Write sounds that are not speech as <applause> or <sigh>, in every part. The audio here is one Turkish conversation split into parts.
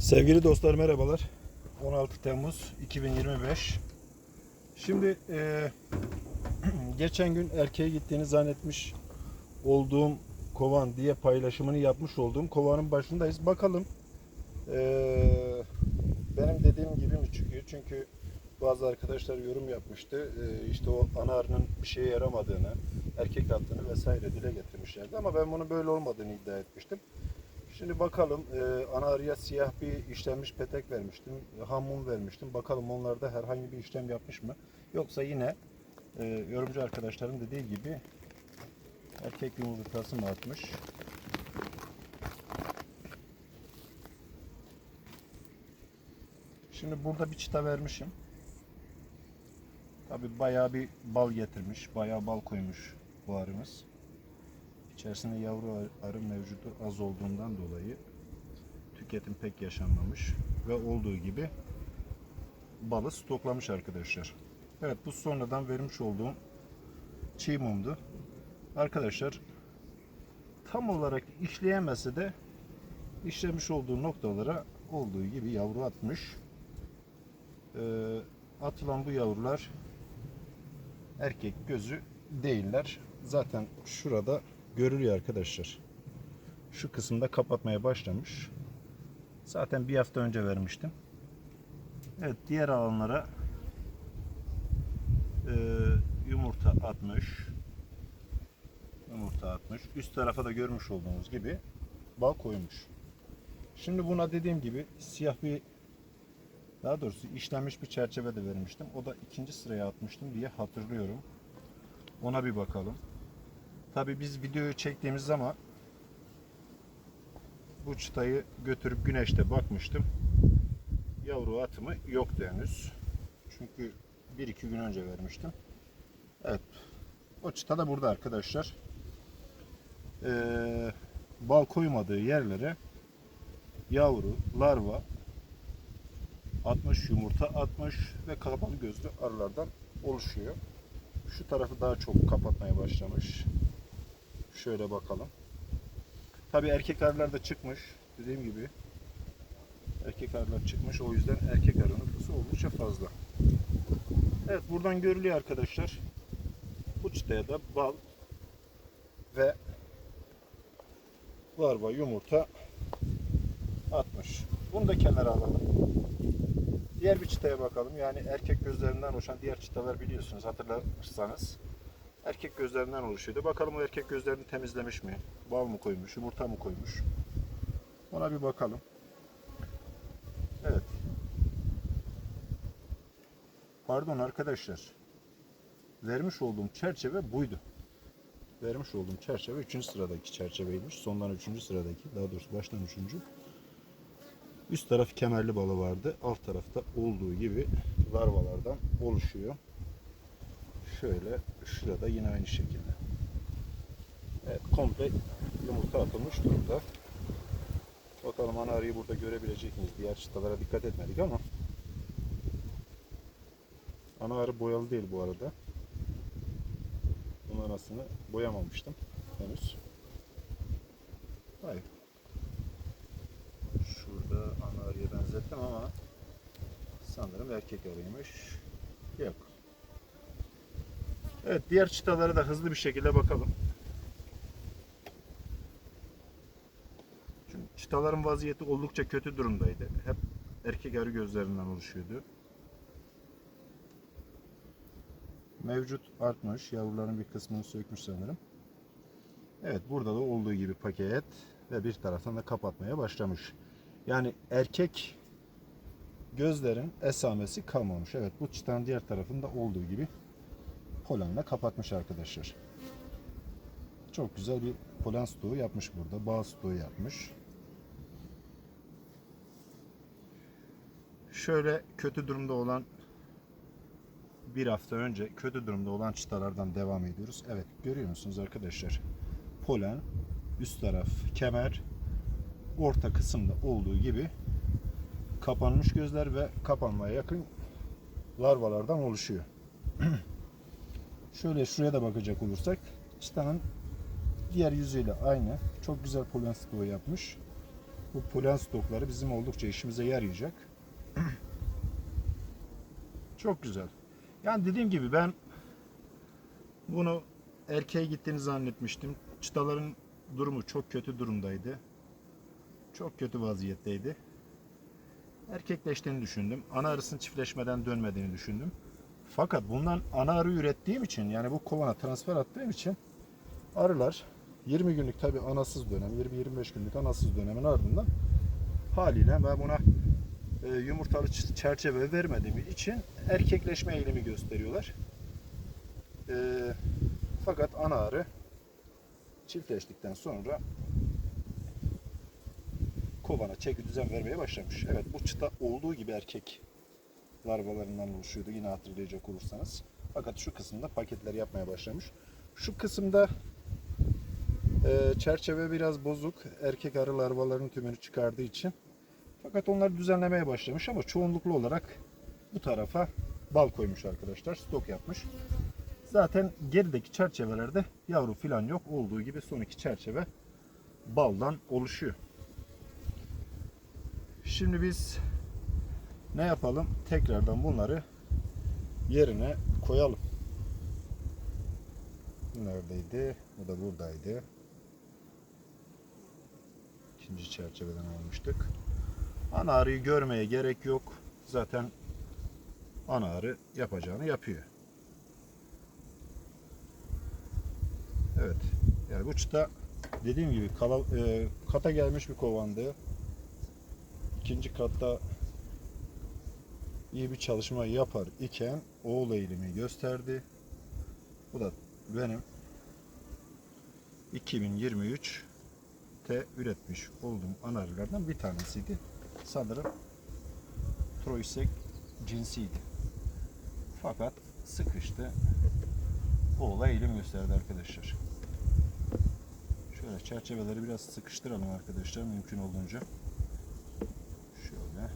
Sevgili dostlar merhabalar. 16 Temmuz 2025. Şimdi e, <clears throat> geçen gün erkeğe gittiğini zannetmiş olduğum kovan diye paylaşımını yapmış olduğum kovanın başındayız. Bakalım e, benim dediğim gibi mi çıkıyor? Çünkü bazı arkadaşlar yorum yapmıştı. E, işte o ana arının bir şeye yaramadığını, erkek attığını vesaire dile getirmişlerdi. Ama ben bunun böyle olmadığını iddia etmiştim. Şimdi bakalım e, ana arıya siyah bir işlenmiş petek vermiştim. Ham mum vermiştim. Bakalım onlarda herhangi bir işlem yapmış mı? Yoksa yine e, yorumcu arkadaşların dediği gibi erkek yumurtası mı atmış? Şimdi burada bir çıta vermişim. Tabi bayağı bir bal getirmiş. Bayağı bal koymuş bu arımız. İçerisinde yavru ar- arı mevcudu az olduğundan dolayı tüketim pek yaşanmamış ve olduğu gibi balı stoklamış arkadaşlar. Evet bu sonradan vermiş olduğum çiğ mumdu. Arkadaşlar tam olarak işleyemese de işlemiş olduğu noktalara olduğu gibi yavru atmış. Ee, atılan bu yavrular erkek gözü değiller. Zaten şurada görülüyor arkadaşlar. Şu kısımda kapatmaya başlamış. Zaten bir hafta önce vermiştim. Evet diğer alanlara e, yumurta atmış. Yumurta atmış. Üst tarafa da görmüş olduğunuz gibi bal koymuş. Şimdi buna dediğim gibi siyah bir daha doğrusu işlenmiş bir çerçeve de vermiştim. O da ikinci sıraya atmıştım diye hatırlıyorum. Ona bir bakalım. Tabi biz videoyu çektiğimiz zaman bu çıtayı götürüp güneşte bakmıştım. Yavru atımı yoktu henüz. Çünkü 1-2 gün önce vermiştim. Evet. O çıta da burada arkadaşlar. Ee, bal koymadığı yerlere yavru, larva 60 yumurta atmış ve kapalı gözlü arılardan oluşuyor. Şu tarafı daha çok kapatmaya başlamış. Şöyle bakalım. Tabi erkek arılar da çıkmış. Dediğim gibi erkek arılar çıkmış. O yüzden erkek arı nüfusu oldukça fazla. Evet buradan görülüyor arkadaşlar. Bu çıtaya da bal ve larva yumurta atmış. Bunu da kenara alalım. Diğer bir çıtaya bakalım. Yani erkek gözlerinden oluşan diğer çıtalar biliyorsunuz hatırlarsanız. Erkek gözlerinden oluşuyordu. Bakalım o erkek gözlerini temizlemiş mi? Bal mı koymuş, yumurta mı koymuş? Ona bir bakalım. Evet. Pardon arkadaşlar. Vermiş olduğum çerçeve buydu. Vermiş olduğum çerçeve 3. sıradaki çerçeveymiş. Sondan 3. sıradaki. Daha doğrusu baştan 3. Üst taraf kemerli balı vardı. Alt tarafta olduğu gibi larvalardan oluşuyor. Şöyle şurada yine aynı şekilde. Evet komple yumurta atılmış durumda. Bakalım ana burada görebilecek miyiz? Diğer çıtalara dikkat etmedik ama ana arı boyalı değil bu arada. Bunun arasını boyamamıştım henüz. Hayır. Şurada ana benzettim ama sanırım erkek arıymış. Yok. Evet diğer çıtalara da hızlı bir şekilde bakalım. Çünkü çıtaların vaziyeti oldukça kötü durumdaydı. Hep erkek arı gözlerinden oluşuyordu. Mevcut artmış. Yavruların bir kısmını sökmüş sanırım. Evet burada da olduğu gibi paket ve bir taraftan da kapatmaya başlamış. Yani erkek gözlerin esamesi kalmamış. Evet bu çıtanın diğer tarafında olduğu gibi polenle kapatmış arkadaşlar. Çok güzel bir polen stoğu yapmış burada. Bağ stoğu yapmış. Şöyle kötü durumda olan bir hafta önce kötü durumda olan çıtalardan devam ediyoruz. Evet görüyor musunuz arkadaşlar? Polen, üst taraf kemer, orta kısımda olduğu gibi kapanmış gözler ve kapanmaya yakın larvalardan oluşuyor. <clears throat> Şöyle şuraya da bakacak olursak çıtanın diğer yüzüyle aynı. Çok güzel polen stoğu yapmış. Bu polen stokları bizim oldukça işimize yarayacak. <clears throat> Çok güzel. Yani dediğim gibi ben bunu erkeğe gittiğini zannetmiştim. Çıtaların durumu çok kötü durumdaydı. Çok kötü vaziyetteydi. Erkekleştiğini düşündüm. Ana arısının çiftleşmeden dönmediğini düşündüm. Fakat bundan ana arı ürettiğim için yani bu kovana transfer attığım için arılar 20 günlük tabi anasız dönem 20-25 günlük anasız dönemin ardından haliyle ben buna e, yumurtalı çerçeve vermediğim için erkekleşme eğilimi gösteriyorlar. E, fakat ana arı çiftleştikten sonra kovana çeki düzen vermeye başlamış. Evet bu çıta olduğu gibi erkek larvalarından oluşuyordu yine hatırlayacak olursanız. Fakat şu kısımda paketler yapmaya başlamış. Şu kısımda e, çerçeve biraz bozuk. Erkek arı larvalarının tümünü çıkardığı için. Fakat onları düzenlemeye başlamış ama çoğunluklu olarak bu tarafa bal koymuş arkadaşlar. Stok yapmış. Zaten gerideki çerçevelerde yavru filan yok. Olduğu gibi son iki çerçeve baldan oluşuyor. Şimdi biz ne yapalım? Tekrardan bunları yerine koyalım. Neredeydi? Bu da buradaydı. İkinci çerçeveden almıştık. Ana arıyı görmeye gerek yok. Zaten ana arı yapacağını yapıyor. Evet. Yani bu çıta dediğim gibi kala- e, kata gelmiş bir kovandı. İkinci katta iyi bir çalışma yapar iken oğul eğilimi gösterdi. Bu da benim 2023 te üretmiş olduğum anarlardan bir tanesiydi. Sanırım Troisek cinsiydi. Fakat sıkıştı. Oğula eğilim gösterdi arkadaşlar. Şöyle çerçeveleri biraz sıkıştıralım arkadaşlar mümkün olduğunca. Şöyle.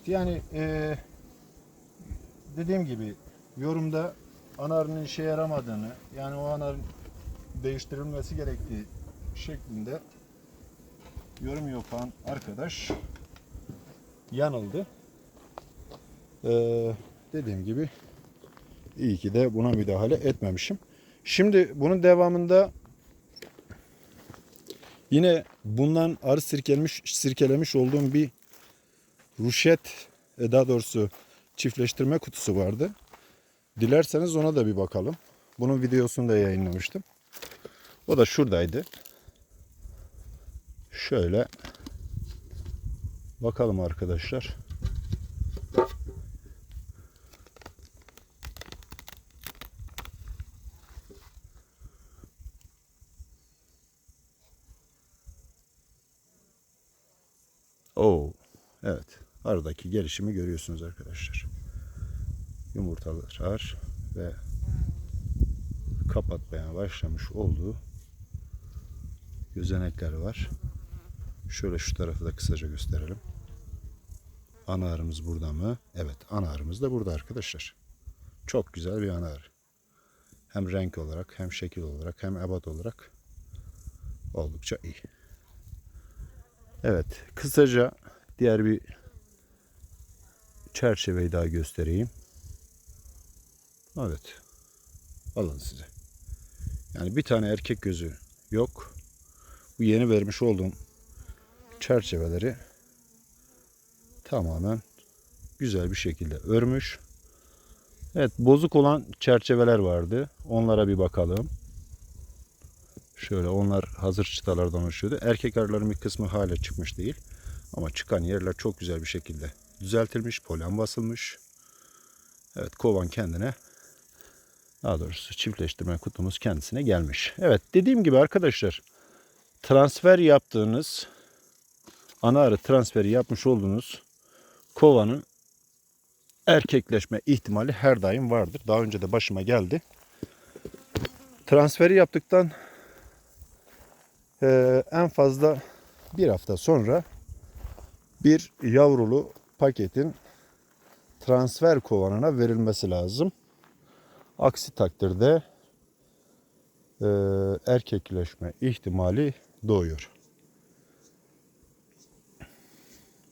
Evet yani eee, dediğim gibi yorumda anarının işe yaramadığını yani o anarın değiştirilmesi gerektiği şeklinde yorum yapan arkadaş yanıldı. Eee, dediğim gibi iyi ki de buna müdahale etmemişim. Şimdi bunun devamında yine bundan arı sirkelemiş, sirkelemiş olduğum bir ruşet e, daha doğrusu çiftleştirme kutusu vardı. Dilerseniz ona da bir bakalım. Bunun videosunu da yayınlamıştım. O da şuradaydı. Şöyle bakalım arkadaşlar. Oo, evet. Aradaki gelişimi görüyorsunuz arkadaşlar. Yumurtalar ve kapatmaya başlamış olduğu gözenekler var. Şöyle şu tarafı da kısaca gösterelim. Ana arımız burada mı? Evet, ana arımız da burada arkadaşlar. Çok güzel bir ana arı. Hem renk olarak, hem şekil olarak, hem ebat olarak oldukça iyi. Evet, kısaca diğer bir çerçeveyi daha göstereyim. Evet. Alın size. Yani bir tane erkek gözü yok. Bu yeni vermiş olduğum çerçeveleri tamamen güzel bir şekilde örmüş. Evet bozuk olan çerçeveler vardı. Onlara bir bakalım. Şöyle onlar hazır çıtalardan oluşuyordu. Erkek arıların bir kısmı hala çıkmış değil. Ama çıkan yerler çok güzel bir şekilde düzeltilmiş. Polen basılmış. Evet kovan kendine daha doğrusu çiftleştirme kutumuz kendisine gelmiş. Evet dediğim gibi arkadaşlar transfer yaptığınız ana arı transferi yapmış olduğunuz kovanın erkekleşme ihtimali her daim vardır. Daha önce de başıma geldi. Transferi yaptıktan eee, en fazla bir hafta sonra bir yavrulu paketin transfer kovanına verilmesi lazım. Aksi takdirde e, erkekleşme ihtimali doğuyor.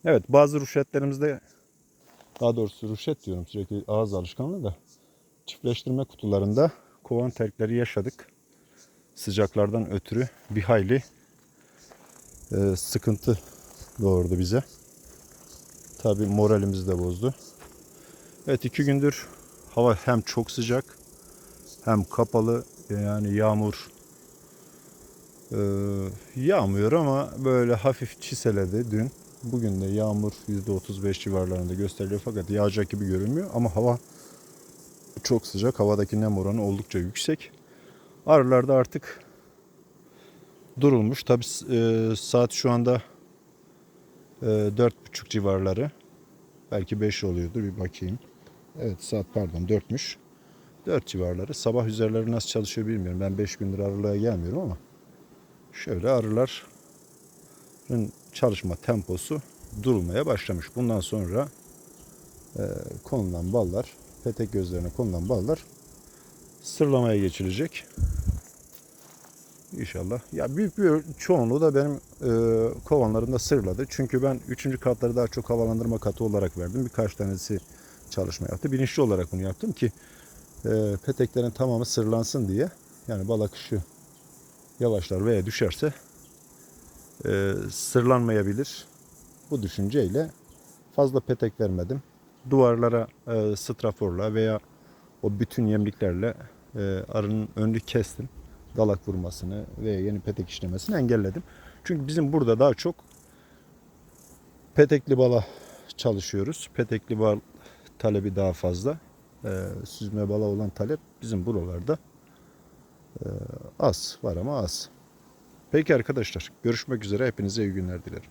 Evet bazı ruşetlerimizde daha doğrusu ruşet diyorum sürekli ağız alışkanlığı da çiftleştirme kutularında kovan terkleri yaşadık. Sıcaklardan ötürü bir hayli e, sıkıntı doğurdu bize. Tabi moralimizi de bozdu. Evet iki gündür hava hem çok sıcak hem kapalı yani yağmur e, yağmıyor ama böyle hafif çiseledi dün. Bugün de yağmur %35 civarlarında gösteriliyor fakat yağacak gibi görünmüyor ama hava çok sıcak. Havadaki nem oranı oldukça yüksek. Arılarda artık durulmuş. Tabi saat şu anda e, 4.30 civarları. Belki 5 oluyordur bir bakayım. Evet saat pardon 4'müş. 4 civarları. Sabah üzerleri nasıl çalışıyor bilmiyorum. Ben 5 gündür arılığa gelmiyorum ama şöyle arıların çalışma temposu durulmaya başlamış. Bundan sonra e, konulan ballar, petek gözlerine konulan ballar sırlamaya geçilecek. İnşallah. Ya büyük bir çoğunluğu da benim e, kovanlarımda sırladı. Çünkü ben 3. katları daha çok havalandırma katı olarak verdim. Birkaç tanesi çalışma yaptı. Bilinçli olarak bunu yaptım ki e, peteklerin tamamı sırlansın diye. Yani bal akışı yavaşlar veya düşerse e, sırlanmayabilir. Bu düşünceyle fazla petek vermedim. Duvarlara e, straforla veya o bütün yemliklerle e, arının önünü kestim. Dalak vurmasını ve yeni petek işlemesini engelledim. Çünkü bizim burada daha çok petekli bala çalışıyoruz. Petekli bal talebi daha fazla. E, süzme bala olan talep bizim buralarda e, az var ama az. Peki arkadaşlar görüşmek üzere hepinize iyi günler dilerim.